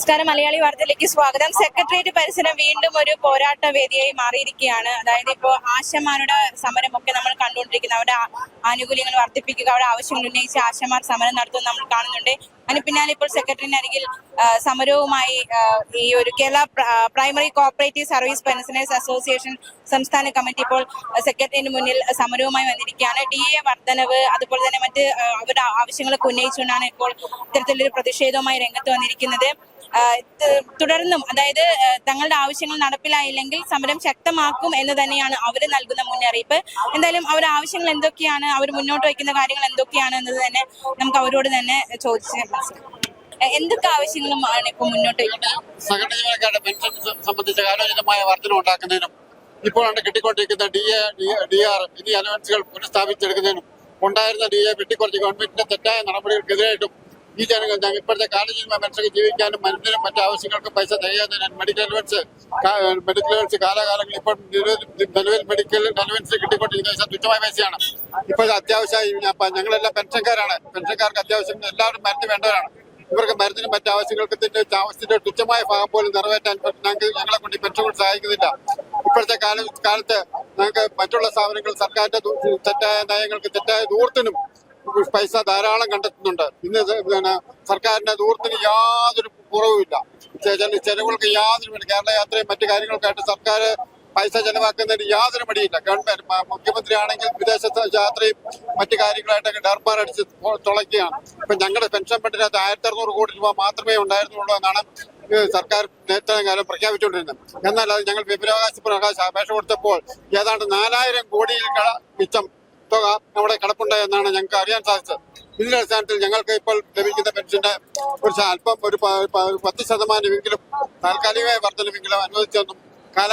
നമസ്കാരം. മലയാളി വാർത്തയിലേക്ക് സ്വാഗതം. സെക്രട്ടേറിയറ്റ് പരിസരം വീണ്ടും ഒരു പോരാട്ട വേദിയായി മാറിയിരിക്കുകയാണ്. അതായത് ഇപ്പോൾ ആശമാരുടെ സമരമൊക്കെ നമ്മൾ കണ്ടുകൊണ്ടിരിക്കുന്നത് അവരുടെ ആനുകൂല്യങ്ങൾ വർദ്ധിപ്പിക്കുക അവരുടെ ആവശ്യങ്ങൾ ഉന്നയിച്ച് ആശമാർ സമരം നടത്തുന്നത് നമ്മൾ കാണുന്നുണ്ട്. അതിന് പിന്നാലെ ഇപ്പോൾ സെക്രട്ടറിന് അരികിൽ ആ, സമരവുമായി ഈ ഒരു Kerala primary cooperative service pensioners association സംസ്ഥാന കമ്മിറ്റി ഇപ്പോൾ സെക്രട്ടറിന് മുന്നിൽ സമരവുമായി വന്നിരിക്കുകയാണ്. ഡി എ വർധനവ് അതുപോലെ തന്നെ മറ്റ് അവരുടെ ആവശ്യങ്ങളൊക്കെ ഉന്നയിച്ചുകൊണ്ടാണ് ഇപ്പോൾ ഇത്തരത്തിലൊരു പ്രതിഷേധവുമായി രംഗത്ത് വന്നിരിക്കുന്നത്. തുടർന്നും അതായത് തങ്ങളുടെ ആവശ്യങ്ങൾ നടപ്പിലായില്ലെങ്കിൽ സമരം ശക്തമാക്കും എന്ന് തന്നെയാണ് അവർ നൽകുന്ന മുന്നറിയിപ്പ്. എന്തായാലും അവരുടെ ആവശ്യങ്ങൾ എന്തൊക്കെയാണ് അവർ മുന്നോട്ട് വയ്ക്കുന്ന കാര്യങ്ങൾ എന്തൊക്കെയാണ് എന്നത് തന്നെ നമുക്ക് അവരോട് തന്നെ ചോദിച്ച് എന്തൊക്കെ ആവശ്യങ്ങളുമാണ് ഇപ്പോൾ മുന്നോട്ട് സഹകരണ ജീവനക്കാരുടെ പെൻഷൻ സംബന്ധിച്ച കാലോചിതമായ വർധന ഉണ്ടാക്കുന്നതിനും ഇപ്പോഴാണ് കിട്ടിക്കൊണ്ടിരിക്കുന്ന ഡി എ ഡി ആർ എന്നീ അലവൻസുകൾ പുനഃസ്ഥാപിച്ചെടുക്കുന്നതിനും ഉണ്ടായിരുന്ന ഡി എ വെട്ടിക്കുറച്ച് ഗവൺമെന്റിന്റെ തെറ്റായ നടപടികൾക്കെതിരായിട്ടും ഈ ജനങ്ങൾ ഇപ്പോഴത്തെ കാലജീവ മനുഷ്യർക്ക് ജീവിക്കാനും മരുന്നിനും മറ്റു ആവശ്യങ്ങൾക്കും പൈസ തികയാതെ മെഡിക്കൽ അലവൻസ് മെഡിക്കൽ അലവൻസ് കാലാകാലങ്ങളിൽ ഇപ്പോൾ നിലവിൽ മെഡിക്കൽ അലവൻസ് കിട്ടിക്കൊണ്ടിരിക്കുന്ന തുച്ഛമായ പൈസയാണ്. ഇപ്പോൾ അത്യാവശ്യമായി ഞങ്ങളെല്ലാം പെൻഷൻകാരാണ്. പെൻഷൻകാർക്ക് അത്യാവശ്യം എല്ലാവരും മരുന്ന് വേണ്ടവരാണ്. ഇവർക്ക് മരുന്നിനും മറ്റു ആവശ്യങ്ങൾക്ക് ഇതിന്റെ ആവശ്യത്തിന്റെ തുച്ഛമായ ഭാഗം പോലും നിറവേറ്റാൻ ഞങ്ങൾക്ക് ഞങ്ങളെ കൊണ്ട് പെൻഷൻ കൊണ്ട് സഹായിക്കുന്നില്ല. ഇപ്പോഴത്തെ കാല കാലത്ത് ഞങ്ങൾക്ക് മറ്റുള്ള സ്ഥാപനങ്ങൾ സർക്കാരിന്റെ തെറ്റായ നയങ്ങൾക്ക് തെറ്റായ ദൂരത്തിനും പൈസ ധാരാളം കണ്ടെത്തുന്നുണ്ട്. ഇന്ന് പിന്നെ സർക്കാരിന്റെ ദൂരത്തിന് യാതൊരു കുറവുമില്ല. ചെലവുകൾക്ക് യാതൊരു കേരള യാത്രയും മറ്റു കാര്യങ്ങൾക്കായിട്ട് സർക്കാർ പൈസ ചെലവാക്കുന്നതിന് യാതൊരു മടിയില്ല. ഗവൺമെന്റ് മുഖ്യമന്ത്രി ആണെങ്കിൽ വിദേശ യാത്രയും മറ്റു കാര്യങ്ങളായിട്ടൊക്കെ ഡർബാർ അടിച്ച് തുളയ്ക്കുകയാണ്. ഇപ്പൊ ഞങ്ങളുടെ പെൻഷൻ ഫണ്ടിനകത്ത് ആയിരത്തി അറുന്നൂറ് കോടി രൂപ മാത്രമേ ഉണ്ടായിരുന്നുള്ളൂ എന്നാണ് സർക്കാർ നേരത്തെ കാലം പ്രഖ്യാപിച്ചുകൊണ്ടിരുന്നത്. എന്നാൽ അത് ഞങ്ങൾ വിവരാവകാശ പ്രകാശ അപേക്ഷ കൊടുത്തപ്പോൾ ഏതാണ്ട് നാലായിരം കോടിയിൽ മിച്ചം തുക നമ്മുടെ കിടപ്പുണ്ട് എന്നാണ് ഞങ്ങൾക്ക് അറിയാൻ സാധിച്ചത്. ഇതിന്റെ അടിസ്ഥാനത്തിൽ ഞങ്ങൾക്ക് ഇപ്പോൾ ലഭിക്കുന്ന പെൻഷന്റെ ഒരു അല്പം ഒരു പത്ത് ശതമാനമെങ്കിലും താൽക്കാലികമായ വർധനമെങ്കിലും അനുവദിച്ചെന്നും കാല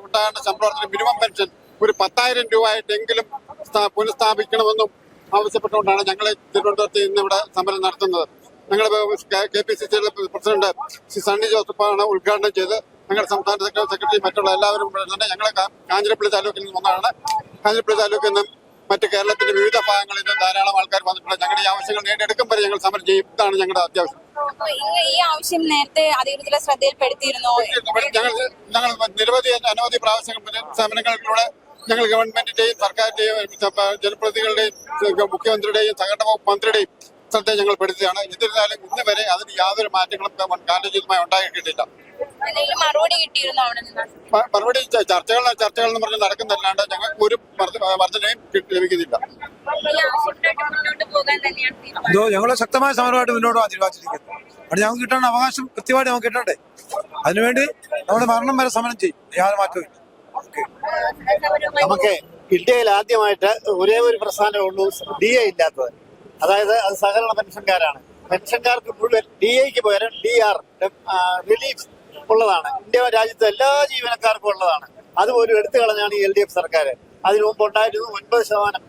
ഉണ്ടാകേണ്ട ശമ്പളത്തിന് മിനിമം പെൻഷൻ ഒരു പത്തായിരം രൂപ ആയിട്ടെങ്കിലും പുനഃസ്ഥാപിക്കണമെന്നും ആവശ്യപ്പെട്ടുകൊണ്ടാണ് ഞങ്ങൾ തിരുവനന്തപുരത്ത് ഇന്ന് ഇവിടെ സമരം നടത്തുന്നത്. ഞങ്ങളുടെ കെ പി സി സിയുടെ പ്രസിഡന്റ് ശ്രീ സണ്ണി ജോസഫാണ് ഉദ്ഘാടനം ചെയ്ത് ഞങ്ങളുടെ സംസ്ഥാന സെക്രട്ടറി മറ്റുള്ള എല്ലാവരും തന്നെ ഞങ്ങൾ കാഞ്ഞിരപ്പള്ളി താലൂക്കിൽ നിന്ന് വന്നതാണ്. കാഞ്ഞിരപ്പള്ളി താലൂക്കിൽ നിന്നും മറ്റ് കേരളത്തിന്റെ വിവിധ ഭാഗങ്ങളിൽ നിന്നും ധാരാളം ആൾക്കാർ വന്നിട്ടുണ്ട്. ഞങ്ങളുടെ ഈ ആവശ്യങ്ങൾ നേടിയെടുക്കും വരെ ഞങ്ങൾ സമരം ചെയ്യും. ഇതാണ് ഞങ്ങളുടെ അത്യാവശ്യം. ഈ ആവശ്യം നേരത്തെ അധികൃതരുടെ ശ്രദ്ധയിൽപ്പെടുത്തിയിരുന്നോ? ഞങ്ങൾ ഞങ്ങൾ നിരവധി അനവധി പ്രാവശ്യം സമരങ്ങളിലൂടെ ഞങ്ങൾ ഗവൺമെന്റിന്റെയും സർക്കാരിന്റെയും ജനപ്രതിനിധികളുടെയും മുഖ്യമന്ത്രിയുടെയും സഹകരണ വകുപ്പ് മന്ത്രിയുടെയും ശ്രദ്ധ ഞങ്ങൾ പെടുത്തിയാണ് എന്നിരുന്നാലും ഇന്ന് വരെ അതിന് യാതൊരു മാറ്റങ്ങളും കാലോചിതമായി ഉണ്ടായിട്ടില്ല മറുപടി ചർച്ചകൾ ചർച്ചകൾ എന്ന് പറഞ്ഞ് നടക്കുന്നല്ലാണ്ട് ഞങ്ങൾക്ക് ഒരു വർധ- വർധനയും ലഭിക്കുന്നില്ല. ഈ പോകാൻ തന്നെയാണ് തീരുമാനം. ഞങ്ങൾ ശക്തമായ സമരമായിട്ട് മുന്നോട്ട് ആശീർവാദിച്ചിരിക്കുന്നു. തീരുമാനിച്ചിരിക്കുന്നത് അവിടെ ഞങ്ങൾക്ക് കിട്ടേണ്ട അവകാശം കൃത്യമായിട്ട് നമുക്ക് കിട്ടണ്ടേ? അതിനുവേണ്ടി നമ്മൾ മരണം വരെ സമരം ചെയ്യും. യാതൊരു മാറ്റവും നമുക്ക് ഇന്ത്യയിൽ ആദ്യമായിട്ട് ഒരേ ഒരു പ്രസ്ഥാനമേ ഉള്ളൂ. ഡി എ ഇല്ലാത്തത്. അതായത് അത് സഹകരണ പെൻഷൻകാരാണ്. പെൻഷൻകാർക്ക് മുഴുവൻ ഡി എക്ക് പകരം ഡി ആർ റിലീഫ് ഉള്ളതാണ്. ഇന്ത്യ രാജ്യത്തെ എല്ലാ ജീവനക്കാർക്കും ഉള്ളതാണ്. അതുപോലും എടുത്തു കളഞ്ഞാണ് ഈ എൽ ഡി എഫ് സർക്കാർ അതിനു മുമ്പ് ഉണ്ടായിരുന്നു ഒൻപത് ശതമാനം.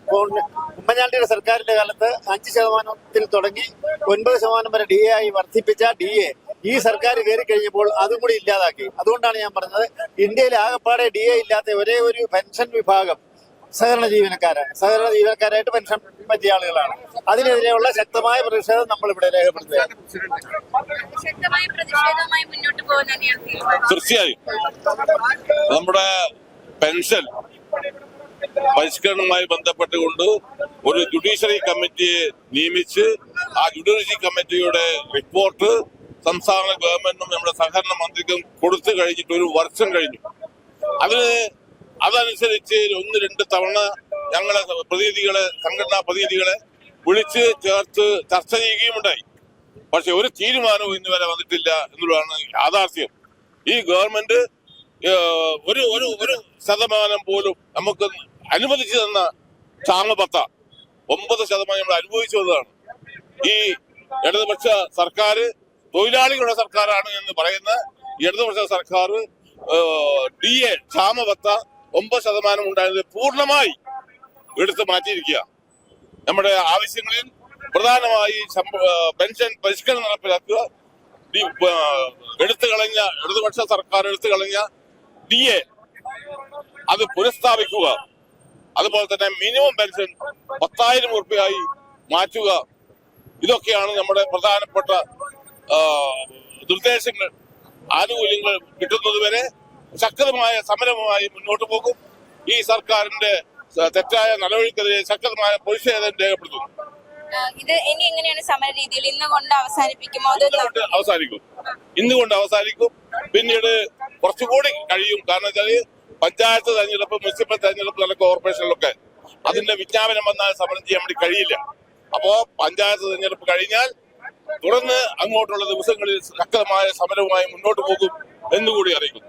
ഉമ്മൻചാണ്ടിയുടെ സർക്കാരിന്റെ കാലത്ത് അഞ്ച് ശതമാനത്തിൽ തുടങ്ങി ഒൻപത് ശതമാനം വരെ ഡി എ ആയി വർദ്ധിപ്പിച്ച ഡി എ ഈ സർക്കാർ കയറി കഴിഞ്ഞപ്പോൾ അതും കൂടി ഇല്ലാതാക്കി. അതുകൊണ്ടാണ് ഞാൻ പറഞ്ഞത് ഇന്ത്യയിൽ ആകെപ്പാടെ ഡി എ ഇല്ലാത്ത ഒരേ ഒരു പെൻഷൻ വിഭാഗം സഹകരണ ജീവനക്കാരാണ് സഹകരണ ജീവനക്കാരായിട്ട് പെൻഷൻ പറ്റിയ ആളുകളാണ്. അതിനെതിരെയുള്ള ശക്തമായ പ്രതിഷേധം നമ്മൾ ഇവിടെ രേഖപ്പെടുത്തുകയാണ്. ശക്തമായ പ്രതിഷേധവുമായി മുന്നോട്ട് പോകാൻ തന്നെയാണ് തീരുമാനം തീർച്ചയായും. നമ്മുടെ പെൻഷൻ പരിഷ്കരണവുമായി ബന്ധപ്പെട്ടുകൊണ്ട് ഒരു ജുഡീഷ്യറി കമ്മിറ്റിയെ നിയമിച്ച് ആ ജുഡീഷ്യറി കമ്മിറ്റിയുടെ റിപ്പോർട്ട് സംസ്ഥാന ഗവൺമെന്റും നമ്മുടെ സഹകരണ മന്ത്രിക്കും കൊടുത്തു കഴിഞ്ഞിട്ട് ഒരു വർഷം കഴിഞ്ഞു. അതിന് അതനുസരിച്ച് ഒന്ന് രണ്ട് തവണ ഞങ്ങളെ പ്രതിനിധികളെ സംഘടനാ പ്രതിനിധികളെ വിളിച്ച് ചേർത്ത് ചർച്ച ചെയ്യുകയുമുണ്ടായി. പക്ഷെ ഒരു തീരുമാനവും ഇന്ന് വരെ വന്നിട്ടില്ല എന്നുള്ളതാണ് യാഥാർത്ഥ്യം. ഈ ഗവൺമെന്റ് ഒരു ഒരു ഒരു ശതമാനം പോലും നമുക്ക് അനുവദിച്ചു തന്ന ക്ഷാമപത്ത ഒമ്പത് ശതമാനം നമ്മൾ അനുഭവിച്ചു വന്നതാണ് ഈ ഇടതുപക്ഷ സർക്കാർ തൊഴിലാളികളുടെ സർക്കാരാണ് എന്ന് പറയുന്ന ഇടതുപക്ഷ സർക്കാർ ഡി എ ക്ഷാമബത്ത ഒമ്പത് ശതമാനം ഉണ്ടായത് പൂർണമായി എടുത്തു മാറ്റിയിരിക്കുക. നമ്മുടെ ആവശ്യങ്ങളിൽ പ്രധാനമായി പെൻഷൻ പരിഷ്കരണം നടപ്പിലാക്കുക. എടുത്തു കളഞ്ഞ ഇടതുപക്ഷ സർക്കാർ എടുത്തു കളഞ്ഞ ഡി എ അത് പുനഃസ്ഥാപിക്കുക. അതുപോലെ തന്നെ മിനിമം പെൻഷൻ പത്തായിരം രൂപയായി മാറ്റുക. ഇതൊക്കെയാണ് നമ്മുടെ പ്രധാനപ്പെട്ട നിർദ്ദേശങ്ങൾ ആനുകൂല്യങ്ങൾ കിട്ടുന്നതുവരെ ശക്തമായ സമരവുമായി മുന്നോട്ട് പോകും. ഈ സർക്കാരിന്റെ തെറ്റായ നടപടിക്കെതിരെ ശക്തമായ പ്രതിഷേധം രേഖപ്പെടുത്തുന്നു. ഇത് ഇനി എങ്ങനെയാണ് സമര രീതിയിൽ ഇന്ന് കൊണ്ട് അവസാനിപ്പിക്കുമോ ഇന്നുകൊണ്ട് അവസാനിക്കും. ഇന്നുകൊണ്ട് അവസാനിക്കും. പിന്നീട് കുറച്ചുകൂടി കഴിയും. കാരണം വെച്ചാൽ പഞ്ചായത്ത് തെരഞ്ഞെടുപ്പ് മുനിസിപ്പൽ തെരഞ്ഞെടുപ്പ് നടക്കുന്ന കോർപ്പറേഷനിലൊക്കെ അതിന്റെ വിജ്ഞാപനം വന്നാൽ സമരം ചെയ്യാൻ വേണ്ടി കഴിയില്ല. അപ്പോ പഞ്ചായത്ത് തെരഞ്ഞെടുപ്പ് കഴിഞ്ഞാൽ തുടർന്ന് അങ്ങോട്ടുള്ള ദിവസങ്ങളിൽ ശക്തമായ സമരവുമായി മുന്നോട്ട് പോകും എന്നുകൂടി അറിയിക്കുന്നു.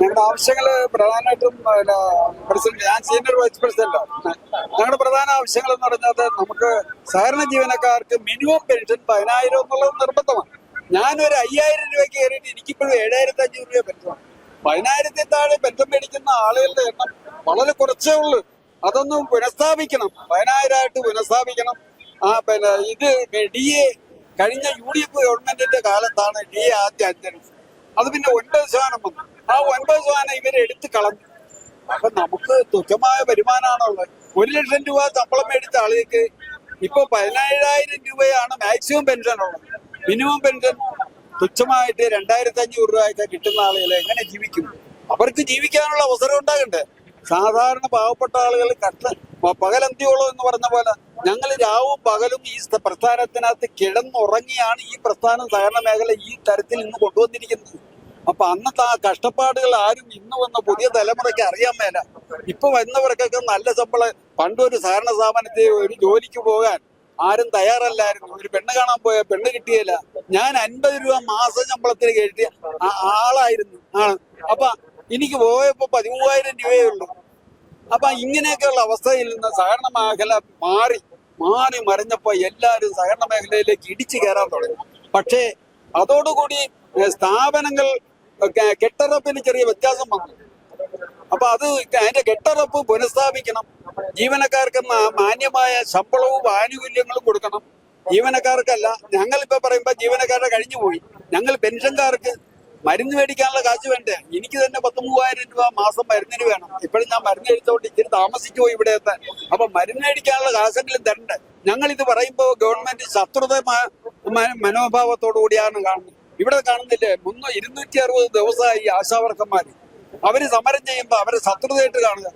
ഞങ്ങളുടെ ആവശ്യങ്ങൾ പ്രധാനമായിട്ടും പ്രസിഡന്റ് ഞാൻ സീനിയർ വൈസ് പ്രസിഡന്റ് ഞങ്ങളുടെ പ്രധാന ആവശ്യങ്ങൾ എന്ന് പറഞ്ഞാൽ നമുക്ക് സഹകരണ ജീവനക്കാർക്ക് മിനിമം പെൻഷൻ പതിനായിരം എന്നുള്ളത് നിർബന്ധമാണ്. ഞാനൊരു അയ്യായിരം രൂപയ്ക്ക് കയറിയിട്ട് എനിക്കിപ്പോഴും ഏഴായിരത്തി അഞ്ഞൂറ് രൂപ പെൻഷനാണ് പതിനായിരത്തി താഴെ പെൻഷൻ മേടിക്കുന്ന ആളുകളുടെ എണ്ണം വളരെ കുറച്ചേ ഉള്ളൂ. അതൊന്നും പുനഃസ്ഥാപിക്കണം. പതിനായിരമായിട്ട് പുനഃസ്ഥാപിക്കണം. ആ പിന്നെ ഇത് ഡി എ കഴിഞ്ഞ യു ഡി എഫ് ഗവൺമെന്റിന്റെ കാലത്താണ് ഡി എ ആദ്യം അത് പിന്നെ ഒൻപത് ശതമാനം വന്നു. ആ ഒൻപത് ശതമാനം ഇവരെ എടുത്ത് കളഞ്ഞു. അപ്പൊ നമുക്ക് തുച്ഛമായ വരുമാനമാണുള്ളത്. ഒരു ലക്ഷം രൂപ ശമ്പളം മേടിച്ച ആളുകൾക്ക് ഇപ്പൊ പതിനേഴായിരം രൂപയാണ് മാക്സിമം പെൻഷൻ ഉള്ളത്. മിനിമം പെൻഷൻ തുച്ഛമായിട്ട് രണ്ടായിരത്തി അഞ്ഞൂറ് രൂപയൊക്കെ കിട്ടുന്ന ആളുകൾ എങ്ങനെ ജീവിക്കും? അവർക്ക് ജീവിക്കാനുള്ള അവസരം ഉണ്ടാകണ്ടേ? സാധാരണ പാവപ്പെട്ട ആളുകൾ കഷ്ട പകലന്തിയോളം എന്ന് പറഞ്ഞ പോലെ ഞങ്ങൾ രാവും പകലും ഈ സ്ഥ- പ്രസ്ഥാനത്തിനകത്ത് കിടന്നുറങ്ങിയാണ് ഈ പ്രസ്ഥാനം സഹകരണ മേഖല ഈ തരത്തിൽ ഇന്ന് കൊണ്ടുവന്നിരിക്കുന്നത്. അപ്പൊ അന്നത്തെ ആ കഷ്ടപ്പാടുകൾ ആരും ഇന്ന് വന്ന പുതിയ തലമുറയ്ക്ക് അറിയാൻ മേല. ഇപ്പൊ വന്നവർക്കൊക്കെ നല്ല ശമ്പളം പണ്ടൊരു സഹകരണ സ്ഥാപനത്തെ ഒരു ജോലിക്ക് പോകാൻ ആരും തയ്യാറല്ലായിരുന്നു. ഒരു പെണ്ണ് കാണാൻ പോയ പെണ്ണ് കിട്ടിയില്ല ഞാൻ അൻപത് രൂപ മാസ ശമ്പളത്തിന് ആ- ആളായിരുന്നു. ആണ്. അപ്പൊ എനിക്ക് പോയപ്പോ പതിമൂവായിരം രൂപയേ ഉള്ളൂ. അപ്പൊ ഇങ്ങനെയൊക്കെയുള്ള അവസ്ഥയിൽ നിന്ന് സഹകരണ മേഖല മാറി. മാറി മറിഞ്ഞപ്പോ എല്ലാവരും സഹകരണ മേഖലയിലേക്ക് ഇടിച്ചു കയറാൻ തുടങ്ങി. പക്ഷേ അതോടുകൂടി സ്ഥാപനങ്ങൾ കെട്ടറപ്പിന് ചെറിയ വ്യത്യാസം വന്നു. അപ്പൊ അത് അതിന്റെ കെട്ടറപ്പ് പുനഃസ്ഥാപിക്കണം. ജീവനക്കാർക്ക് മാന്യമായ ശമ്പളവും ആനുകൂല്യങ്ങളും കൊടുക്കണം. ജീവനക്കാർക്കല്ല ഞങ്ങളിപ്പോ പറയുമ്പോ ജീവനക്കാരുടെ കഴിഞ്ഞു പോയി ഞങ്ങൾ പെൻഷൻകാർക്ക് മരുന്ന് മേടിക്കാനുള്ള കാശ് വേണ്ടേ? എനിക്ക് തന്നെ പത്ത് മൂവായിരം രൂപ മാസം മരുന്നിന് വേണം. ഇപ്പോഴും ഞാൻ മരുന്ന് കഴിച്ചോണ്ട് ഇച്ചിരി താമസിക്കുമോ ഇവിടെ എത്താൻ അപ്പൊ മരുന്ന് മേടിക്കാനുള്ള കാശെങ്കിലും തരണ്ടേ? ഞങ്ങൾ ഇത് പറയുമ്പോൾ ഗവൺമെന്റ് ശത്രുത മ- മ- മനോഭാവത്തോടു കൂടിയാണ് കാണുന്നത്. ഇവിടെ കാണുന്നില്ലേ മുന്നൂ ഇരുന്നൂറ്റി അറുപത് ദിവസമായി ആശാവർക്കന്മാര്. അവർ സമരം ചെയ്യുമ്പോ അവരെ ശത്രുതയായിട്ട് കാണുക.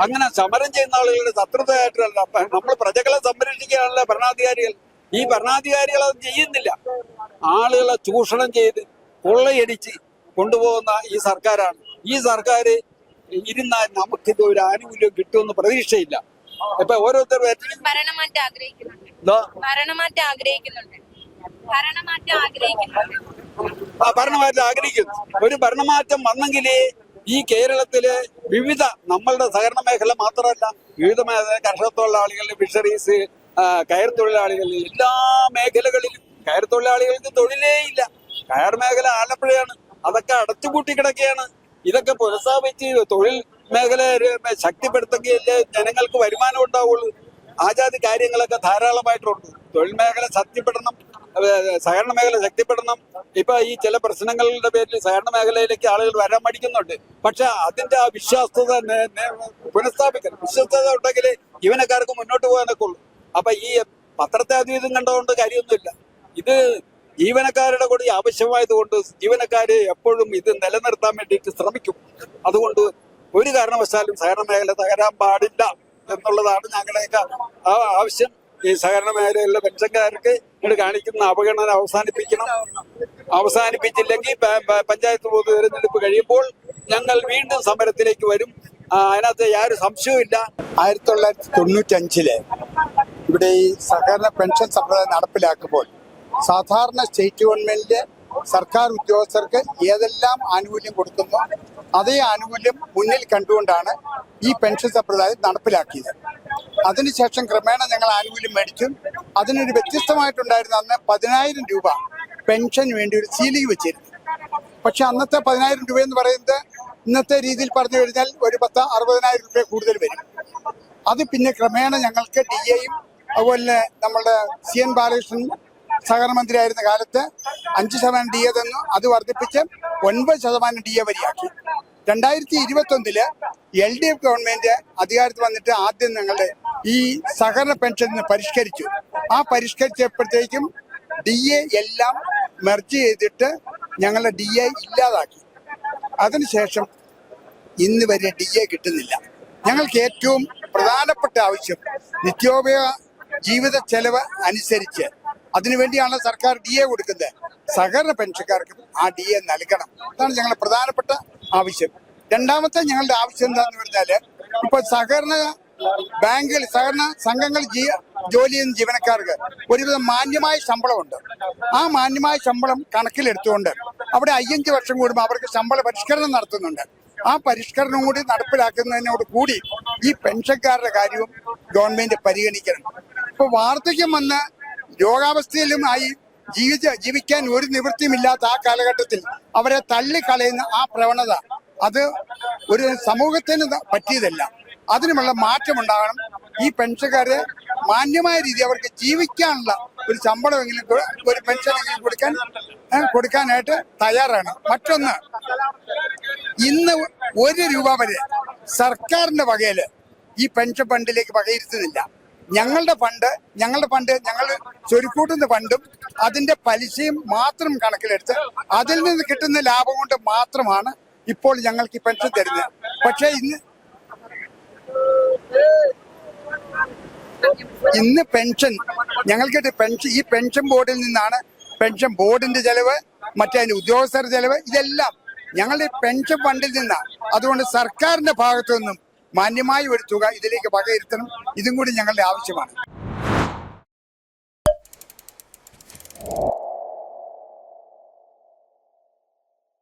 അങ്ങനെ സമരം ചെയ്യുന്ന ആളുകളുടെ ശത്രുതയായിട്ടല്ല. നമ്മൾ പ്രജകളെ സംരക്ഷിക്കാനുള്ള ഭരണാധികാരികൾ. ഈ ഭരണാധികാരികൾ അത് ചെയ്യുന്നില്ല. ആളുകളെ ചൂഷണം ചെയ്ത് കൊള്ളയടിച്ച് കൊണ്ടുപോകുന്ന ഈ സർക്കാരാണ്. ഈ സർക്കാർ ഇരുന്നാൽ നമുക്കിത് ഒരു ആനുകൂല്യം കിട്ടുമെന്ന് പ്രതീക്ഷയില്ല. ഇപ്പൊ ഓരോരുത്തർ ഭരണമാറ്റം ആഗ്രഹിക്കുന്നുണ്ട്. ഭരണമാറ്റം ആഗ്രഹിക്കുന്നു. ഒരു ഭരണമാറ്റം വന്നെങ്കിലേ ഈ കേരളത്തിലെ വിവിധ നമ്മളുടെ സഹകരണ മേഖല മാത്രമല്ല വിവിധ മേഖല കർഷക തൊഴിലാളികൾ ഫിഷറീസ് കയർ തൊഴിലാളികൾ എല്ലാ മേഖലകളിലും കയർ തൊഴിലാളികൾക്ക് തൊഴിലേ ഇല്ല. കയർ മേഖല ആലപ്പുഴയാണ്. അതൊക്കെ അടച്ചുപൂട്ടി കിടക്കുകയാണ്. ഇതൊക്കെ പുനഃസ്ഥാപിച്ച് തൊഴിൽ മേഖല ശക്തിപ്പെടുത്തുകയല്ലേ ജനങ്ങൾക്ക് വരുമാനം ഉണ്ടാവുള്ളൂ. ആജാതി കാര്യങ്ങളൊക്കെ ധാരാളമായിട്ടുണ്ട്. തൊഴിൽ മേഖല ശക്തിപ്പെടണം സഹകരണ മേഖല ശക്തിപ്പെടണം. ഇപ്പൊ ഈ ചില പ്രശ്നങ്ങളുടെ പേരിൽ സഹകരണ മേഖലയിലേക്ക് ആളുകൾ വരാൻ മടിക്കുന്നുണ്ട്. പക്ഷെ അതിന്റെ ആ നെ- പുനഃസ്ഥാപിക്കണം. വിശ്വസ്തത ഉണ്ടെങ്കിൽ ജീവനക്കാർക്ക് മുന്നോട്ട് പോകാനൊക്കെ ഉള്ളൂ. അപ്പൊ ഈ പത്രത്തെ അതീതം കണ്ടതുകൊണ്ട് കാര്യമൊന്നുമില്ല. ഇത് ജീവനക്കാരുടെ കൂടി ആവശ്യമായതുകൊണ്ട് ജീവനക്കാര് എപ്പോഴും ഇത് നിലനിർത്താൻ വേണ്ടിയിട്ട് ശ്രമിക്കും. അതുകൊണ്ട് ഒരു കാരണവശാലും സഹകരണ മേഖല തകരാൻ പാടില്ല എന്നുള്ളതാണ് ഞങ്ങളുടെയൊക്കെ ആവശ്യം. ഈ സഹകരണ മേഖലയിലെ പെൻഷൻകാർക്ക് ഇങ്ങോട്ട് കാണിക്കുന്ന അവഗണന അവസാനിപ്പിക്കണം. അവസാനിപ്പിച്ചില്ലെങ്കിൽ പഞ്ചായത്ത് പൊതു തിരഞ്ഞെടുപ്പ് കഴിയുമ്പോൾ ഞങ്ങൾ വീണ്ടും സമരത്തിലേക്ക് വരും. അതിനകത്ത് യാതൊരു സംശയവുമില്ല ആയിരത്തി തൊള്ളായിരത്തി തൊണ്ണൂറ്റഞ്ചിൽ ഇവിടെ ഈ സഹകരണ പെൻഷൻ സമ്പ്രദായം നടപ്പിലാക്കുമ്പോൾ സാധാരണ സ്റ്റേറ്റ് ഗവൺമെന്റിന്റെ സർക്കാർ ഉദ്യോഗസ്ഥർക്ക് ഏതെല്ലാം ആനുകൂല്യം കൊടുക്കുന്നു അതേ ആനുകൂല്യം മുന്നിൽ കണ്ടുകൊണ്ടാണ് ഈ പെൻഷൻ സമ്പ്രദായം നടപ്പിലാക്കിയത്. അതിനുശേഷം ക്രമേണ ഞങ്ങൾ ആനുകൂല്യം മേടിച്ചു അതിനൊരു വ്യത്യസ്തമായിട്ടുണ്ടായിരുന്ന അന്ന് പതിനായിരം രൂപ പെൻഷന് വേണ്ടി ഒരു സീലിംഗ് വെച്ചിരുന്നു. പക്ഷെ അന്നത്തെ പതിനായിരം രൂപ എന്ന് പറയുന്നത് ഇന്നത്തെ രീതിയിൽ പറഞ്ഞു കഴിഞ്ഞാൽ ഒരു പത്ത് അറുപതിനായിരം രൂപ കൂടുതൽ വരും. അത് പിന്നെ ക്രമേണ ഞങ്ങൾക്ക് ഡി എയും അതുപോലെ നമ്മളുടെ സി എൻ ബാലകൃഷ്ണൻ സഹകരണ മന്ത്രിയായിരുന്ന കാലത്ത് അഞ്ച് ശതമാനം ഡി എ തന്നു. അത് വർദ്ധിപ്പിച്ച് ഒൻപത് ശതമാനം ഡി എ വരിയാക്കി. രണ്ടായിരത്തി ഇരുപത്തൊന്നിൽ എൽ ഡി എഫ് ഗവൺമെന്റ് അധികാരത്തിൽ വന്നിട്ട് ആദ്യം ഞങ്ങളുടെ ഈ സഹകരണ പെൻഷൻ പരിഷ്കരിച്ചു. ആ പരിഷ്കരിച്ചപ്പോഴത്തേക്കും ഡി എ എല്ലാം മെർജ് ചെയ്തിട്ട് ഞങ്ങളുടെ ഡി എ ഇല്ലാതാക്കി. അതിനുശേഷം ഇന്ന് വരെ ഡി എ കിട്ടുന്നില്ല. ഞങ്ങൾക്ക് ഏറ്റവും പ്രധാനപ്പെട്ട ആവശ്യം നിത്യോപയോഗ ജീവിത ചെലവ് അനുസരിച്ച് അതിനുവേണ്ടിയാണ് സർക്കാർ ഡി എ കൊടുക്കുന്നത്. സഹകരണ പെൻഷൻകാർക്ക് ആ ഡി എ നൽകണം. അതാണ് ഞങ്ങളുടെ പ്രധാനപ്പെട്ട ആവശ്യം. രണ്ടാമത്തെ ഞങ്ങളുടെ ആവശ്യം എന്താന്ന് പറഞ്ഞാൽ ഇപ്പൊ സഹകരണ ബാങ്കുകൾ സഹകരണ സംഘങ്ങൾ ജോലി ചെയ്യുന്ന ജീവനക്കാർക്ക് ഒരുവിധം മാന്യമായ ശമ്പളമുണ്ട്. ആ മാന്യമായ ശമ്പളം കണക്കിലെടുത്തുകൊണ്ട് അവിടെ അയ്യഞ്ച് വർഷം കൂടുമ്പോൾ അവർക്ക് ശമ്പള പരിഷ്കരണം നടത്തുന്നുണ്ട്. ആ പരിഷ്കരണം കൂടി നടപ്പിലാക്കുന്നതിനോട് കൂടി ഈ പെൻഷൻകാരുടെ കാര്യവും ഗവൺമെന്റ് പരിഗണിക്കണം. ഇപ്പൊ വാർദ്ധക്യം വന്ന് രോഗാവസ്ഥയിലും ആയി ജീവിച്ച ജീവിക്കാൻ ഒരു നിവൃത്തിയുമില്ലാത്ത ആ കാലഘട്ടത്തിൽ അവരെ തള്ളിക്കളയുന്ന ആ പ്രവണത അത് ഒരു സമൂഹത്തിന് പറ്റിയതല്ല. അതിനുമുള്ള മാറ്റമുണ്ടാകണം. ഈ പെൻഷൻകാരെ മാന്യമായ രീതി അവർക്ക് ജീവിക്കാനുള്ള ഒരു ശമ്പളമെങ്കിലും ഒരു പെൻഷനെങ്കിലും കൊടുക്കാൻ കൊടുക്കാനായിട്ട് തയ്യാറാണ്. മറ്റൊന്ന് ഇന്ന് ഒരു രൂപ വരെ സർക്കാരിന്റെ വകയിൽ ഈ പെൻഷൻ ഫണ്ടിലേക്ക് വകയിരുത്തുന്നില്ല. ഞങ്ങളുടെ ഫണ്ട് ഞങ്ങളുടെ ഫണ്ട് ഞങ്ങൾ ചൊരുക്കൂട്ടുന്ന ഫണ്ടും അതിന്റെ പലിശയും മാത്രം കണക്കിലെടുത്ത് അതിൽ നിന്ന് കിട്ടുന്ന ലാഭം കൊണ്ട് മാത്രമാണ് ഇപ്പോൾ ഞങ്ങൾക്ക് ഈ പെൻഷൻ തരുന്നത്. പക്ഷേ ഇന്ന് ഇന്ന് പെൻഷൻ ഞങ്ങൾക്ക് പെൻഷൻ ഈ പെൻഷൻ ബോർഡിൽ നിന്നാണ് പെൻഷൻ ബോർഡിന്റെ ചെലവ് മറ്റേ അതിന്റെ ഉദ്യോഗസ്ഥരുടെ ചെലവ് ഇതെല്ലാം ഞങ്ങളുടെ പെൻഷൻ ഫണ്ടിൽ നിന്നാണ്. അതുകൊണ്ട് സർക്കാരിന്റെ ഭാഗത്തു നിന്നും മാന്യമായ ഒരു തുക ഇതിലേക്ക് വകയിരുത്തണം ഇതും കൂടി ഞങ്ങളുടെ ആവശ്യമാണ്.